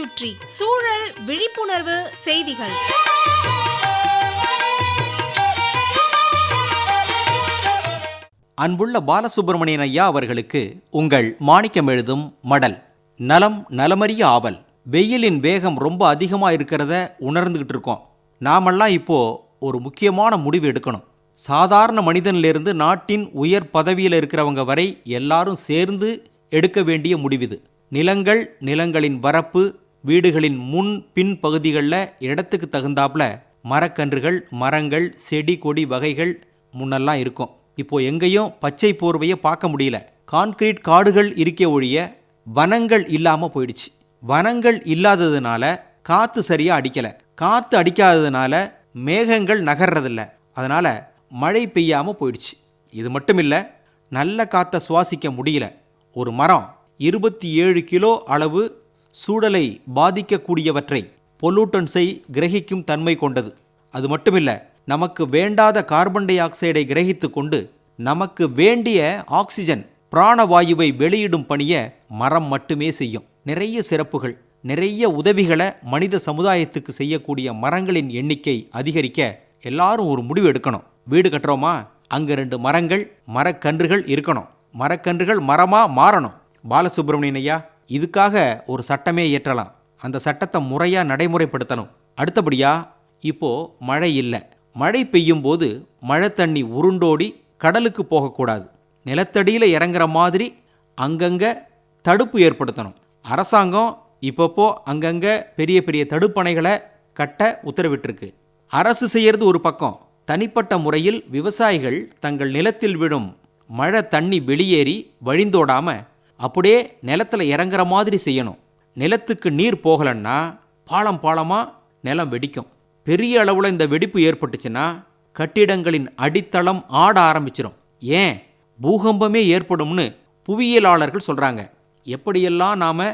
சுற்றி சூழல் விழிப்புணர்வு செய்திகள். அன்புள்ள பாலசுப்பிரமணியன் ஐயா அவர்களுக்கு உங்கள் மாணிக்கம் எழுதும் மடல். நலம் நலமறிய ஆவல். வெயிலின் வேகம் ரொம்ப அதிகமாக இருக்கிறத உணர்ந்துகிட்டு இருக்கோம். நாமெல்லாம் இப்போ ஒரு முக்கியமான முடிவு எடுக்கணும். சாதாரண மனிதனிலிருந்து நாட்டின் உயர் பதவியில் இருக்கிறவங்க வரை எல்லாரும் சேர்ந்து எடுக்க வேண்டிய முடிவு இது. நிலங்கள் நிலங்களின் வரப்பு வீடுகளின் முன் பின் பகுதிகளில் இடத்துக்கு தகுந்தாப்புல மரக்கன்றுகள் மரங்கள் செடி கொடி வகைகள் முன்னெல்லாம் இருக்கும். இப்போ எங்கேயும் பச்சை போர்வையை பார்க்க முடியல. கான்கிரீட் காடுகள் இருக்க ஒழிய வனங்கள் இல்லாமல் போயிடுச்சு. வனங்கள் இல்லாததுனால காற்று சரியாக அடிக்கலை. காற்று அடிக்காததுனால மேகங்கள் நகர்றதில்ல. அதனால் மழை பெய்யாமல் போயிடுச்சு. இது மட்டும் இல்லை நல்ல காற்றை சுவாசிக்க முடியல. ஒரு மரம் இருபத்தி ஏழு கிலோ அளவு சூழலை பாதிக்கக்கூடியவற்றை பொல்லூட்டன்ஸை கிரகிக்கும் தன்மை கொண்டது. அது மட்டுமில்ல நமக்கு வேண்டாத கார்பன் டை ஆக்சைடை கிரகித்து கொண்டு நமக்கு வேண்டிய ஆக்சிஜன் பிராணவாயுவை வெளியிடும் பணியை மரம் மட்டுமே செய்யும். நிறைய சிறப்புகள் நிறைய உதவிகளை மனித சமுதாயத்துக்கு செய்யக்கூடிய மரங்களின் எண்ணிக்கை அதிகரிக்க எல்லாரும் ஒரு முடிவு எடுக்கணும். வீடு கட்டுறோமா? அங்கே ரெண்டு மரங்கள் மரக்கன்றுகள் இருக்கணும். மரக்கன்றுகள் மரமாக மாறணும். பாலசுப்ரமணியன் ஐயா இதுக்காக ஒரு சட்டமே இயற்றலாம். அந்த சட்டத்தை முறையாக நடைமுறைப்படுத்தணும். அடுத்தபடியா இப்போது மழை இல்லை. மழை பெய்யும் போது மழை தண்ணி உருண்டோடி கடலுக்கு போகக்கூடாது. நிலத்தடியில் இறங்குற மாதிரி அங்கங்கே தடுப்பு ஏற்படுத்தணும். அரசாங்கம் இப்பப்போ அங்கங்கே பெரிய பெரிய தடுப்பணைகளை கட்ட உத்தரவிட்டிருக்கு. அரசு செய்கிறது ஒரு பக்கம். தனிப்பட்ட முறையில் விவசாயிகள் தங்கள் நிலத்தில் விடும் மழை தண்ணி வெளியேறி வழிந்தோடாமல் அப்படியே நிலத்தில் இறங்குற மாதிரி செய்யணும். நிலத்துக்கு நீர் போகலன்னா பாலம் பாலமாக நிலம் வெடிக்கும். பெரிய அளவில் இந்த வெடிப்பு ஏற்பட்டுச்சுன்னா கட்டிடங்களின் அடித்தளம் ஆட ஆரம்பிச்சிடும் ஏன்? பூகம்பமே ஏற்படும்னு புவியியலாளர்கள் சொல்கிறாங்க எப்படியெல்லாம் நாம்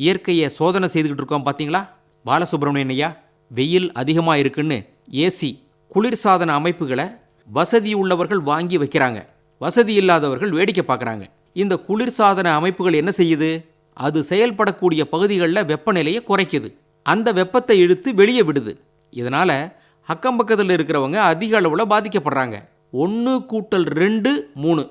இயற்கையை சோதனை செய்துக்கிட்டு இருக்கோம் பார்த்தீங்களா பாலசுப்ரமணியன் ஐயா வெயில் அதிகமாக இருக்குன்னு ஏசி குளிர்சாதன அமைப்புகளை வசதி உள்ளவர்கள் வாங்கி வைக்கிறாங்க. வசதி இல்லாதவர்கள் வேடிக்கை பார்க்குறாங்க இந்த குளிர்சாதன அமைப்புகள் என்ன செய்யுது? அது செயல்படக்கூடிய பகுதிகளில் வெப்பநிலையை குறைக்குது. அந்த வெப்பத்தை இழுத்து வெளியே விடுது. இதனால் அக்கம் பக்கத்தில் இருக்கிறவங்க அதிக அளவில் பாதிக்கப்படுறாங்க. ஒன்று கூட்டல் ரெண்டு மூணு.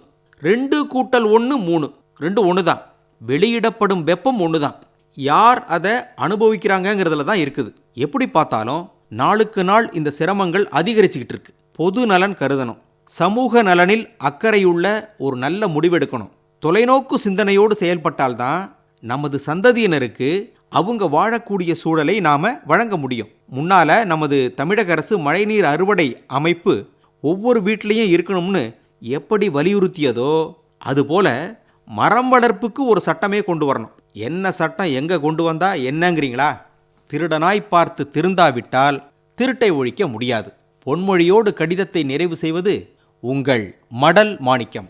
ரெண்டு கூட்டல் ஒன்று மூணு. ரெண்டு ஒன்று தான் வெளியிடப்படும் வெப்பம் ஒன்று தான் யார் அதை அனுபவிக்கிறாங்கங்கிறதுல தான் இருக்குது. எப்படி பார்த்தாலும் நாளுக்கு நாள் இந்த சிரமங்கள் அதிகரிச்சுக்கிட்டு இருக்கு. பொது நலன் கருதணும். சமூக நலனில் அக்கறையுள்ள ஒரு நல்ல முடிவெடுக்கணும். தொலைநோக்கு சிந்தனையோடு செயல்பட்டால்தான் நமது சந்ததியினருக்கு அவங்க வாழக்கூடிய சூழலை நாம வழங்க முடியும். முன்னால நமது தமிழக அரசு மழைநீர் அறுவடை அமைப்பு ஒவ்வொரு வீட்லேயும் இருக்கணும்னு எப்படி வலியுறுத்தியதோ அதுபோல மரம் வளர்ப்புக்கு ஒரு சட்டமே கொண்டு வரணும். என்ன சட்டம் எங்க கொண்டு வந்தா என்னங்கிறீங்களா? திருடனாய் பார்த்து திருந்தாவிட்டால் திருட்டை ஒழிக்க முடியாது. பொன்மொழியோடு கடிதத்தை நிறைவு செய்வது உங்கள் மடல் மாணிக்கம்.